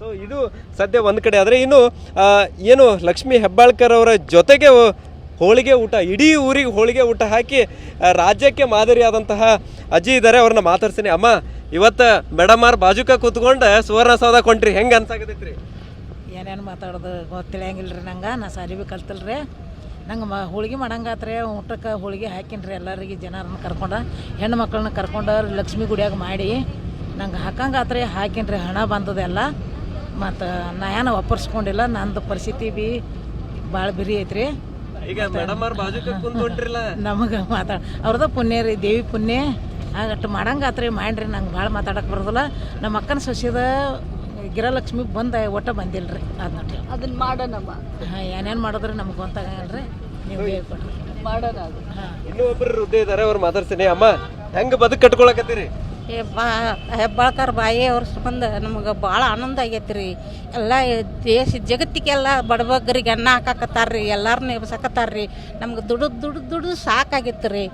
So ಇದು ಸದ್ಯ ಒಂದು ಕಡೆ ಆದರೆ ಇನ್ನು ಏನು ಲಕ್ಷ್ಮೀ ಹೆಬ್ಬಾಳ್ಕರ್ ಅವರ ಜೊತೆಗೆ ಹೋಳಿಗೆ ಊಟ, ಇಡೀ ಊರಿಗೆ ಹೋಳಿಗೆ ಊಟ ಹಾಕಿ ರಾಜ್ಯಕ್ಕೆ ಮಾದರಿಯಾದಂತಹ ಅಜ್ಜಿ ಇದ್ದಾರೆ, ಅವ್ರನ್ನ ಮಾತಾಡ್ತೀನಿ ಅಮ್ಮ, ಇವತ್ತು ಮೇಡಮ್ ಅವ್ರ ಬಾಜುಕ ಕೂತ್ಕೊಂಡು ಸುವರ್ಣಸೌಧ ಕೊಂಡ್ರಿ. ಹೆಂಗೆ ಅನ್ಸಾಕತೈತ್ರಿ ಏನೇನು ಮಾತಾಡೋದು ಗೊತ್ತಿಳಿಯಂಗಿಲ್ಲ ರೀ ನಂಗೆ. ನಾ ಸಾಲಿ ಭೀ ಕಲ್ತಲ್ರಿ. ನಂಗೆ ಮ, ಹೋಳಿಗೆ ಮಾಡಂಗಾತ್ರಿ. ಊಟಕ್ಕೆ ಹೋಳಿಗೆ ಹಾಕಿನ್ರಿ ಎಲ್ಲರಿಗೆ ಜನರನ್ನ ಕರ್ಕೊಂಡು. ಹೆಣ್ಣು ಮಕ್ಕಳನ್ನ ಕರ್ಕೊಂಡು ಲಕ್ಷ್ಮೀ ಗುಡಿಯಾಗ ಮಾಡಿ ನಂಗೆ ಹಾಕಂಗಾತ್ರಿ. ಹಾಕಿನ್ರಿ. ಹಣ ಬಂದದೆಲ್ಲ. ಮತ್ತು ನಾ ಏನು ಒಪ್ಪರ್ಸ್ಕೊಂಡಿಲ್ಲ ನಂದು ಪರಿಸ್ಥಿತಿ ಬಿ ಭಾಳ ಬಿರಿ ಐತ್ರಿ. ಈಗ ಮೇಡಮ್ ಅವ್ರ ಬಾಜುಕ ಕುಂತ್ಕೊಂಡ್ರಿಲ್ಲ ನಮಗೆ ಮಾತಾಡ ಅವ್ರದ ಪುಣ್ಯ ರೀ ದೇವಿ ಪುಣ್ಯ. ಆಗಟ್ಟು ಮಾಡಂಗಾತ್ರಿ ಮಾಡ್ರಿ ನಂಗೆ ಭಾಳ ಮಾತಾಡಕ್ಕೆ ಬರೋದಿಲ್ಲ. ನಮ್ಮ ಅಕ್ಕನ ಸಸ್ಯದ ಗಿರಲಕ್ಷ್ಮಿ ಬಂದ ಒಟ್ಟ ಬಂದಿಲ್ಲ ರೀ ಅದನ್ನ ಅದನ್ನ ಮಾಡೋಣಮ್ಮ ಹಾಂ ಏನೇನು ಮಾಡಿದ್ರೆ ನಮ್ಗೆ ಗೊತ್ತಾಗಲ್ರಿ ನೀವು ಹೇಳ್ಕೊಡ್ರಿ ಮಾಡೋಣ ಅದು. ಹಾಂ. ಇನ್ನೂ ಒಬ್ಬರು ವೃದ್ಧ ಇದ್ದಾರೆ ಅವ್ರು ಮಾತಾಡ್ತೀನಿ. ಅಮ್ಮ ಹೆಂಗೆ ಬದುಕು ಕಟ್ಕೊಳಕತ್ತೀರಿ? ಬಾ ಹೆಬ್ಬಾಳ್ಕರ್ ಬಾಯಿ ಅವ್ರ ಸಂಬಂಧ ನಮಗೆ ಭಾಳ ಆನಂದ ಆಗೈತೆ ರೀ ಎಲ್ಲ ದೇಶ, ಜಗತ್ತಿಗೆಲ್ಲ ಬಡಬಗ್ಗರಿಗೆ ಅನ್ನ ಹಾಕಾಕತ್ತಾರ ರೀ ಎಲ್ಲಾರನ್ನೂ ಎಬ್ಸಕತ್ತಾರ ರೀ ನಮ್ಗೆ ದುಡ್ದು ದುಡ್ದು ದುಡ್ದು ಸಾಕಾಗಿತ್ತು ರೀ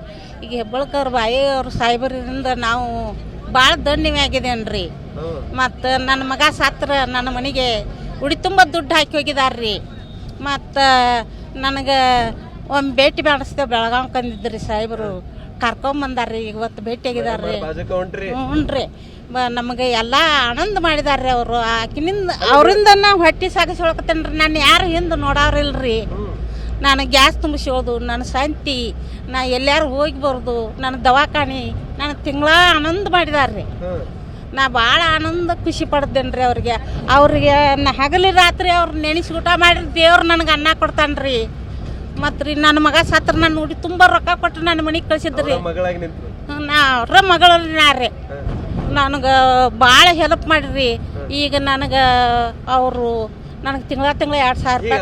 ಈಗ ಹೆಬ್ಬಾಳ್ಕರ್ ಬಾಯಿ ಅವ್ರ ಸಾಹೇಬರಿಂದ ನಾವು ಭಾಳ ಧನ್ಯವಾದ ಆಗಿದೇನು ರೀ ಮತ್ತು ನನ್ನ ಮಗ ಸಾತ್ರ ನನ್ನ ಮನೆಗೆ ಉಡಿ ತುಂಬ ದುಡ್ಡು ಹಾಕಿ ಹೋಗಿದಾರ್ರಿ. ಮತ್ತು ನನಗೆ ಒಂದು ಭೇಟಿ ಮಾಡಿಸ್ದೆ ಬೆಳಗಾವ್ ಕಂದಿದ್ರಿ ಸಾಹೇಬರು. ಕರ್ಕೊಂಬಂದಾರ್ರಿ ಇವತ್ತು ಭೇಟಿಯಾಗಿದಾರ್ರಿ ಹ್ಞೂನ್ರಿ ಹೊಂಟ್ರಿ ಹ್ಞೂ ರೀ ನಮಗೆ ಎಲ್ಲ ಆನಂದ ಮಾಡಿದಾರ್ರಿ ಅವರು. ಆಕಿನಿಂದ ಅವರಿಂದ ನಾ ಹೊಟ್ಟೆ ಸಾಗಿಸ್ಕೊಳಕತ್ತೇನೆ ರೀ ನಾನು ಯಾರು ಹಿಂದೆ ನೋಡೋರಿಲ್ರಿ. ನಾನು ಗ್ಯಾಸ್ ತುಂಬಿಸೋದು ನನ್ನ ಶಾಂತಿ ನಾ ಎಲ್ಲಾರು ಹೋಗಿ ಬರೋದು ನನ್ನ ದವಾಖಾನೆ ನಾನು ತಿಂಗಳ ಆನಂದ ಮಾಡಿದಾರ್ರಿ. ನಾ ಭಾಳ ಆನಂದ ಖುಷಿ ಪಡ್ದೇನ್ರಿ ಅವ್ರಿಗೆ. ಅವ್ರಿಗೆ ಹಗಲಿ ರಾತ್ರಿ ಅವ್ರು ನೆನೆಸಿ ಊಟ ಮಾಡಿರಿ ದೇವ್ರು ನನಗೆ ಅನ್ನ ಕೊಡ್ತಾನೆ ರೀ ಮತ್ತು ರೀ ನನ್ನ ಮಗ ಸತ್ರ ನಾನು ನೋಡಿ ತುಂಬ ರೊಕ್ಕ ಕೊಟ್ಟು ನನ್ನ ಮನೆಗೆ ಕಳ್ಸಿದ್ರಿ. ನಾ ಅವ್ರ ಮಗಳು ರೀ. ನನಗೆ ಭಾಳ ಹೆಲ್ಪ್ ಮಾಡಿರಿ. ಈಗ ನನಗೆ ಅವರು ನನಗೆ ತಿಂಗಳ ತಿಂಗಳ ಎರಡು ಸಾವಿರ ರೂಪಾಯಿ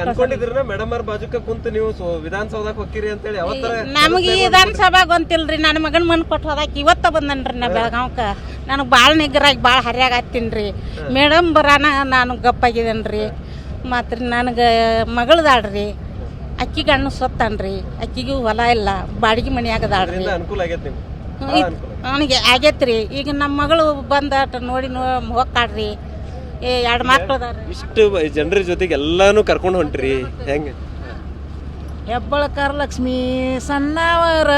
ನಮಗೆ ವಿಧಾನಸಭಾ ಗೊತ್ತಿಲ್ರಿ ನನ್ನ ಮಗನ ಮನ್ ಕೊಟ್ಟು ಹೋದಾಕ ಇವತ್ತ ಬಂದನ್ರಿ ನಾ ಬೆಳಗಾವ್ಕ. ನನಗೆ ಭಾಳ ನಿಗ್ರಾಗಿ ಭಾಳ ಹರಿಯಾಗ ಹತ್ತೀನಿ ರೀ ಮೇಡಮ್ ಬರಾನ ನಾನು ಗಪ್ಪಾಗಿದ್ದೇನೆ ರೀ ಮತ್ತು ನನಗೆ ಮಗಳದಾಳ್ರಿ. ಅಕ್ಕಿ ಗಣ್ಣು ಸೊತ್ತನ್ರಿ. ಅಕ್ಕಿಗೂ ಹೊಲ ಇಲ್ಲ. ಬಾಡಿಗೆ ಮನೆಯಾಗದಾಳ್ರಿ ಆಗದಾಡ್ರಿ ಅನುಕೂಲ ಆಗೈತೆ ಅವನಿಗೆ ಆಗೈತ್ರಿ. ಈಗ ನಮ್ಮ ಮಗಳು ಬಂದಾಟ ನೋಡಿ ನೋ ಹೋಗ್ಕಾಡ್ರಿ ಏ ಎರಡು ಮಕ್ಳು ಅದಾರ ಇಷ್ಟು ಜನರ ಜೊತೆಗೆ ಎಲ್ಲಾನು ಕರ್ಕೊಂಡು ಹೊಂಟ್ರಿ. ಹೆಂಗೆ? ಹೆಬ್ಬಳ ಕರಲಕ್ಷ್ಮಿ ಸಣ್ಣವರ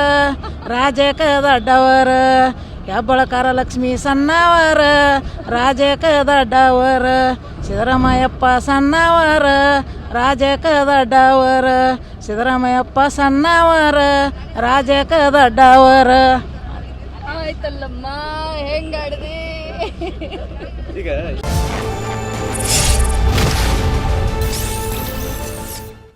ರಾಜಕ ದೊಡ್ಡವರ ಹೆಬ್ಬಳ ಕರಲಕ್ಷ್ಮಿ ಸಣ್ಣವರ ರಾಜಕ ದೊಡ್ಡವರ ಸಿದ್ದರಾಮಯ್ಯಪ್ಪ ಸಣ್ಣವರ ರಾಜಕ ದಡ್ಡವರ ಸಿದ್ದರಾಮಯ್ಯಪ್ಪ ಸಣ್ಣವರ ರಾಜಕ ದಡ್ಡವರ ಆಯ್ತಲ್ಲಮ್ಮ ಹೆಂಗಾಡ್ದಿ? ಈಗ